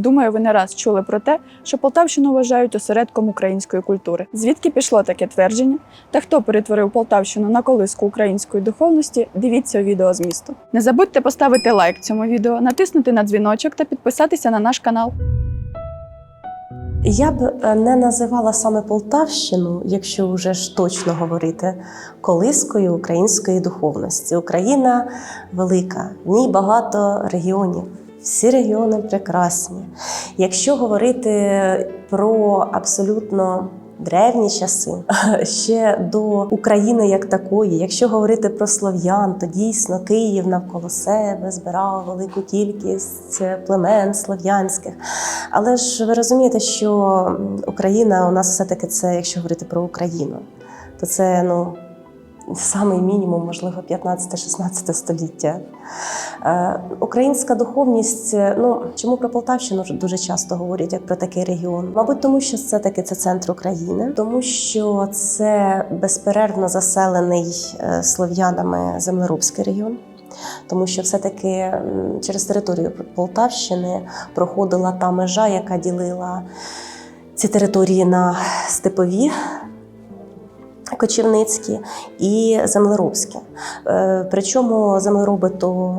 Думаю, ви не раз чули про те, що Полтавщину вважають осередком української культури. Звідки пішло таке твердження? Та хто перетворив Полтавщину на колиску української духовності? Дивіться відео з місту. Не забудьте поставити лайк цьому відео, натиснути на дзвіночок та підписатися на наш канал. Я б е, не називала саме Полтавщину, якщо вже ж точно говорити, колискою української духовності. Україна велика, в ній багато регіонів. Всі регіони прекрасні. Якщо говорити про абсолютно древні часи, ще до України як такої, якщо говорити про слов'ян, то дійсно Київ навколо себе збирав велику кількість племен слов'янських. Але ж ви розумієте, що Україна у нас все-таки це, якщо говорити про Україну, то це ну. Самий мінімум, можливо, 15-16 століття. Е, українська духовність, е, ну чому про Полтавщину дуже часто говорять як про такий регіон? Мабуть, тому що це таки це центр України, тому що це безперервно заселений е, слов'янами землеробський регіон. Тому що все-таки через територію Полтавщини проходила та межа, яка ділила ці території на степові кочівницькі і землеробські. Е, Причому землероби то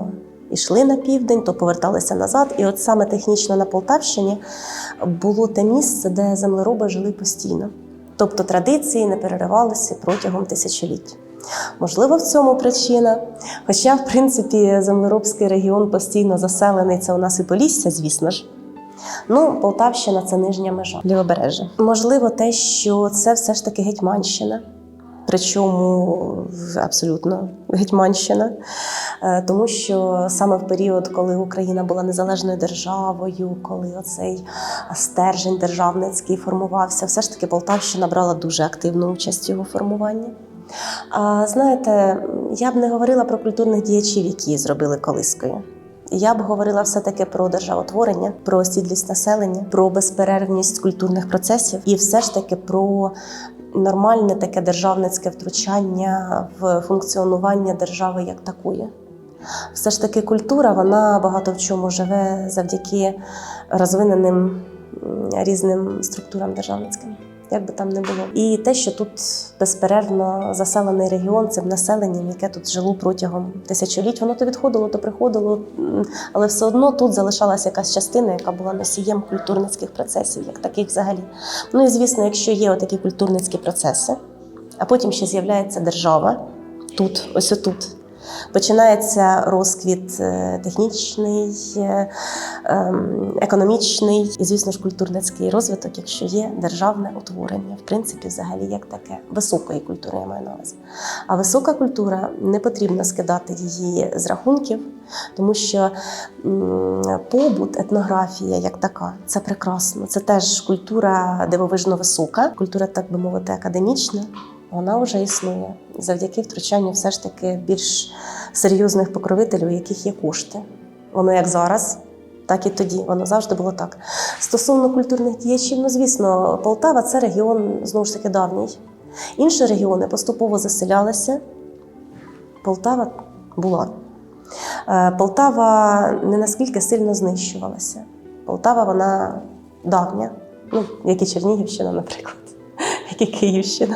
йшли на південь, то поверталися назад. І от саме технічно на Полтавщині було те місце, де землероби жили постійно. Тобто традиції не переривалися протягом тисячоліть. Можливо, в цьому причина. Хоча, в принципі, землеробський регіон постійно заселений, це у нас і Полісся, звісно ж. Ну, Полтавщина це нижня межа лівобережжя. Можливо, те, що це все ж таки Гетьманщина. Причому абсолютно Гетьманщина, Е, тому що саме в період, коли Україна була незалежною державою, коли оцей стержень державницький формувався, все ж таки Полтавщина брала дуже активну участь в його формуванні. А знаєте, я б не говорила про культурних діячів, які зробили колискою. Я б говорила все-таки про державотворення, про осідлість населення, про безперервність культурних процесів і все ж таки про нормальне таке державницьке втручання в функціонування держави як такої. Все ж таки культура, вона багато в чому живе завдяки розвиненим різним структурам державницьким. Як би там не було, і те, що тут безперервно заселений регіон цим населенням, яке тут жило протягом тисячоліть, воно то відходило, то приходило, але все одно тут залишалася якась частина, яка була носієм культурницьких процесів, як таких взагалі. Ну і звісно, якщо є отакі культурницькі процеси, а потім ще з'являється держава тут, ось отут. Починається розквіт е, технічний, е, ем, економічний і, звісно ж, культурницький розвиток, якщо є державне утворення, в принципі, взагалі як таке високої культури, я маю на увазі. А висока культура не потрібно скидати її з рахунків, тому що побут, етнографія як така, це прекрасно. Це теж культура дивовижно висока, культура, так би мовити, академічна. Вона вже існує завдяки втручанню все ж таки більш серйозних покровителів, у яких є кошти. Воно як зараз, так і тоді. Воно завжди було так. Стосовно культурних діячів, ну звісно, Полтава це регіон знову ж таки давній. Інші регіони поступово заселялися. Полтава була. Е, Полтава не наскільки сильно знищувалася. Полтава вона давня, ну, як і Чернігівщина, наприклад, як і Київщина.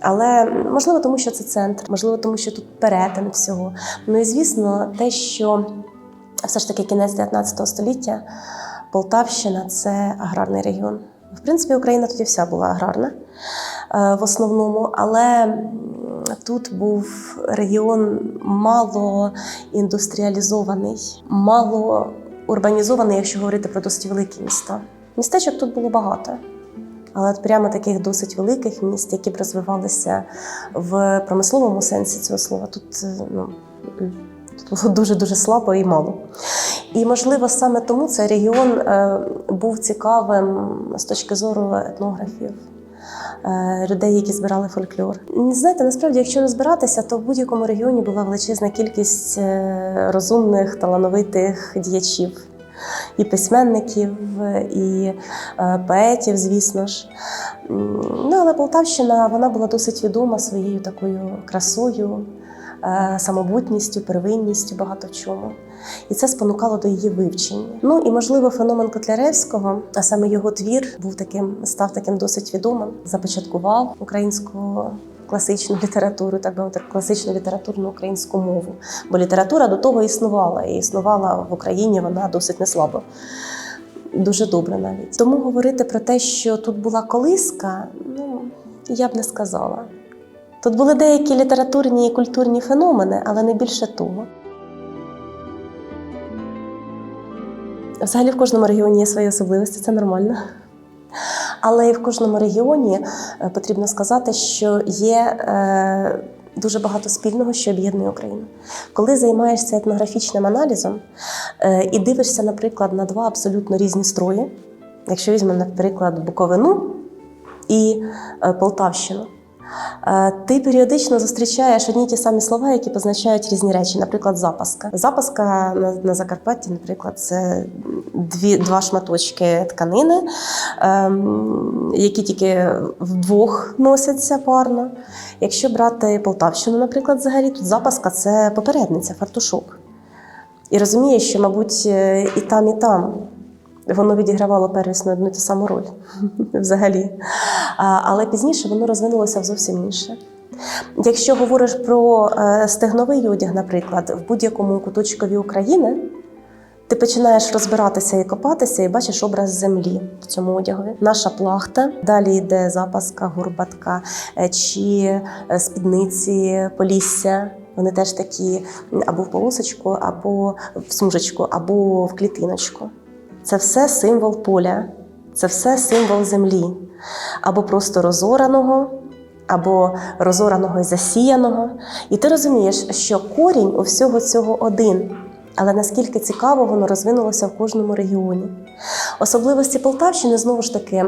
Але можливо, тому що це центр, можливо, тому що тут перетин всього. Ну і звісно, те, що все ж таки кінець 19 століття, Полтавщина це аграрний регіон. В принципі, Україна тоді вся була аграрна е, в основному, але тут був регіон мало індустріалізований, мало урбанізований, якщо говорити про досить великі міста. Містечок тут було багато. Але от прямо таких досить великих міст, які б розвивалися в промисловому сенсі цього слова, тут е, ну, було дуже-дуже слабо і мало. І, можливо, саме тому цей регіон е, був цікавим з точки зору етнографів. е, Людей, які збирали фольклор. Знаєте, насправді, якщо розбиратися, то в будь-якому регіоні була величезна кількість розумних, талановитих діячів, і письменників, і е, поетів, звісно ж. Ну, але Полтавщина вона була досить відома своєю такою красою, е, самобутністю, первинністю, багато в чому. І це спонукало до її вивчення. Ну і можливо, феномен Котляревського, а саме його твір, був таким, став таким досить відомим, започаткував українську. Класичну літературу, так би мовити, класичну літературну українську мову. Бо література до того існувала, і існувала в Україні вона досить неслабо. Дуже добре навіть. Тому говорити про те, що тут була колиска, ну я б не сказала. Тут були деякі літературні і культурні феномени, але не більше того. Взагалі в кожному регіоні є свої особливості, це нормально. Але і в кожному регіоні е, потрібно сказати, що є е, дуже багато спільного, що об'єднує Україну. Коли займаєшся етнографічним аналізом е, і дивишся, наприклад, на два абсолютно різні строї, якщо візьмемо, наприклад, Буковину і Полтавщину. Е, Ти періодично зустрічаєш одні ті самі слова, які позначають різні речі, наприклад, запаска. Запаска на, на Закарпатті, наприклад, це дві, два шматочки тканини, ем, які тільки вдвох носяться парно. Якщо брати Полтавщину, наприклад, взагалі, тут запаска це попередниця, фартушок. І розумієш, що, мабуть, е, і там, і там воно відігравало первісно одну ту саму роль взагалі. Але пізніше воно розвинулося в зовсім інше. Якщо говориш про е, стегновий одяг, наприклад, в будь-якому куточкові України, ти починаєш розбиратися і копатися, і бачиш образ землі в цьому одягові. Наша плахта, далі йде запаска, гурбатка е, чи е, спідниці, полісся. Вони теж такі або в полосочку, або в смужечку, або в клітиночку. Це все символ поля, це все символ землі, або просто розораного, або розораного і засіяного. І ти розумієш, що корінь у всього цього один. Але наскільки цікаво воно розвинулося в кожному регіоні. Особливості Полтавщини знову ж таки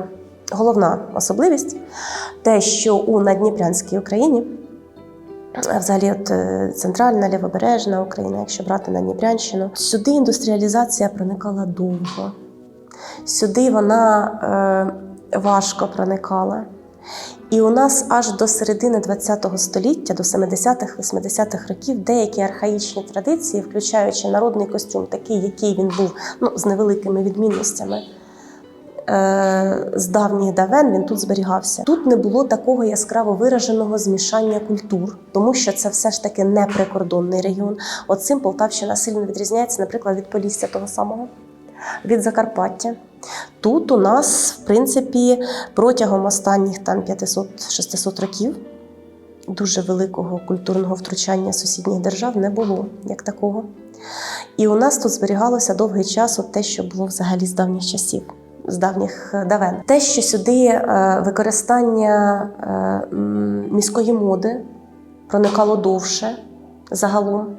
головна особливість те, що у Надніпрянській Україні, взагалі, от е, центральна лівобережна Україна, якщо брати Надніпрянщину, сюди індустріалізація проникала довго. Сюди вона е, важко проникала. І у нас аж до середини ХХ століття, до 70-х, 80-х років, деякі архаїчні традиції, включаючи народний костюм, такий, який він був ну, з невеликими відмінностями. е, З давніх давен він тут зберігався. Тут не було такого яскраво вираженого змішання культур, тому що це все ж таки не прикордонний регіон. От цим Полтавщина сильно відрізняється, наприклад, від Полісся того самого, від Закарпаття. Тут у нас, в принципі, протягом останніх там 500-600 років дуже великого культурного втручання сусідніх держав не було як такого. І у нас тут зберігалося довгий час от те, що було взагалі з давніх часів, з давніх е, давен. Те, що сюди е, використання е, міської моди проникало довше загалом.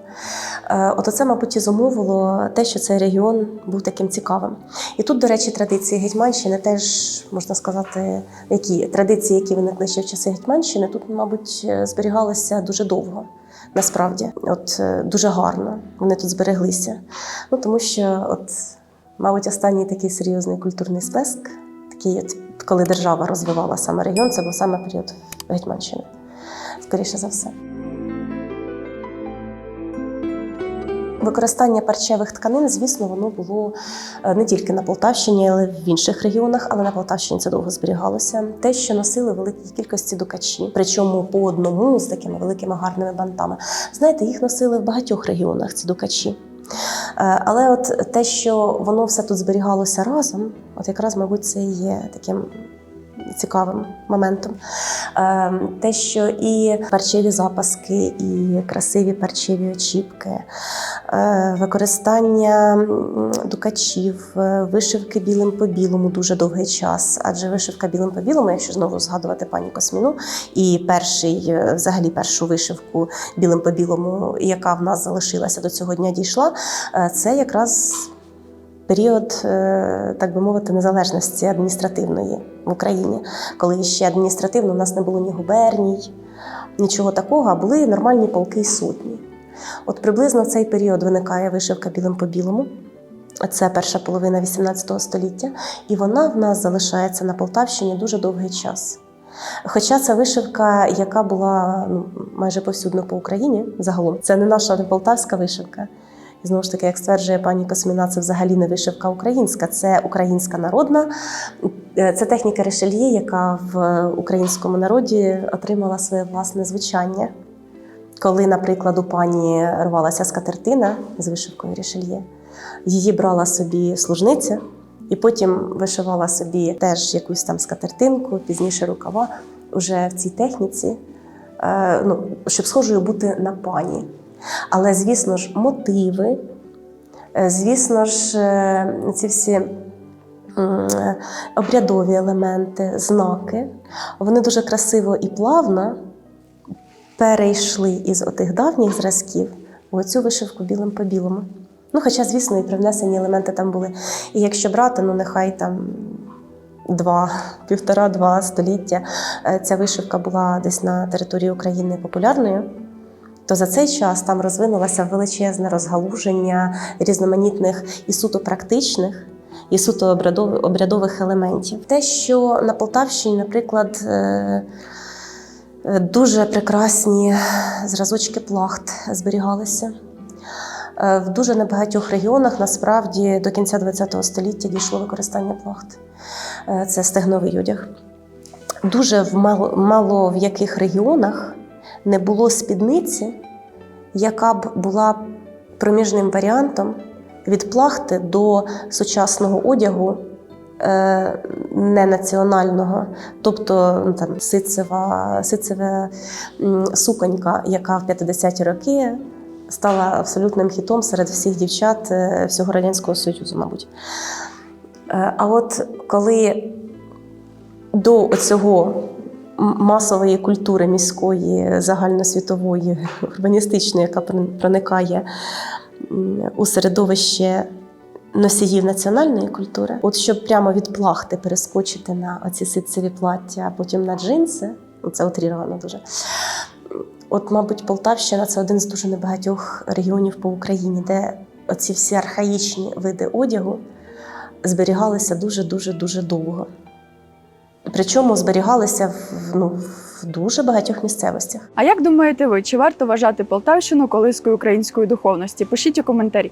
Е, От оце, мабуть, і зумовило те, що цей регіон був таким цікавим. І тут, до речі, традиції Гетьманщини теж можна сказати, які традиції, які виникли ще в часи Гетьманщини, тут, мабуть, е, зберігалися дуже довго. Насправді, от е, дуже гарно вони тут збереглися. Ну тому що, от, мабуть, останній такий серйозний культурний сплеск, такий, от, коли держава розвивала саме регіон, це був саме період Гетьманщини. Скоріше за все. Використання парчевих тканин, звісно, воно було е, не тільки на Полтавщині, але й в інших регіонах. Але на Полтавщині це довго зберігалося. Те, що носили великій кількості дукачі, причому по одному з такими великими гарними бантами. Знаєте, їх носили в багатьох регіонах ці дукачі. Е, Але от те, що воно все тут зберігалося разом, от якраз, мабуть, це і є таким цікавим моментом. Е, Те, що і парчеві запаски, і красиві парчеві очіпки, е, використання дукачів, е, вишивки білим по білому дуже довгий час. Адже вишивка білим по білому, якщо знову згадувати пані Косміну, і перший, е, взагалі першу вишивку білим по білому, яка в нас залишилася до цього дня, дійшла, це якраз період, е, так би мовити, незалежності адміністративної в Україні, коли ще адміністративно у нас не було ні губерній, нічого такого, а були нормальні полки і сотні. От приблизно цей період виникає вишивка білим по білому. Це перша половина XVIII століття, і вона в нас залишається на Полтавщині дуже довгий час. Хоча це вишивка, яка була ну, майже повсюдно по Україні загалом. Це не наша не полтавська вишивка. Знову ж таки, як стверджує пані Косміна, це взагалі не вишивка українська, це українська народна. Е, Це техніка решельє, яка в українському народі отримала своє власне звучання. Коли, наприклад, у пані рвалася скатертина з вишивкою решельє, її брала собі служниця, і потім вишивала собі теж якусь там скатертинку, пізніше рукава, уже в цій техніці, е, ну, щоб схожою бути на пані. Але, звісно ж, мотиви, е, звісно ж, е, ці всі е, обрядові елементи, знаки, вони дуже красиво і плавно перейшли із отих давніх зразків в оцю вишивку білим по білому. Ну, хоча, звісно, і привнесені елементи там були. І якщо брати, ну нехай там два, півтора-два століття ця вишивка була десь на території України популярною, то за цей час там розвинулося величезне розгалуження різноманітних і суто практичних, і суто обрядових, елементів. Те, що на Полтавщині, наприклад, е, е, дуже прекрасні зразочки плахт зберігалися. Е, В дуже небагатьох регіонах насправді до кінця ХХ століття дійшло використання плахт. Це стегновий одяг. Дуже в мало, мало в яких регіонах не було спідниці, яка б була проміжним варіантом від плахти до сучасного одягу е, ненаціонального, тобто ну, там, ситцева, ситцева суконька, яка в 50-ті роки стала абсолютним хітом серед всіх дівчат е, всього Радянського Союзу, мабуть. Е, А от коли до цього масової культури міської, загальносвітової, урбаністичної, яка проникає у середовище носіїв національної культури, от щоб прямо від плахти перескочити на оці ситцеві плаття, а потім на джинси, це утріровано дуже. От, мабуть, Полтавщина це один з дуже небагатьох регіонів по Україні, де оці всі архаїчні види одягу зберігалися дуже дуже дуже довго. Причому зберігалися в, ну, в дуже багатьох місцевостях. А як думаєте ви, чи варто вважати Полтавщину колискою української духовності? Пишіть у коментарі.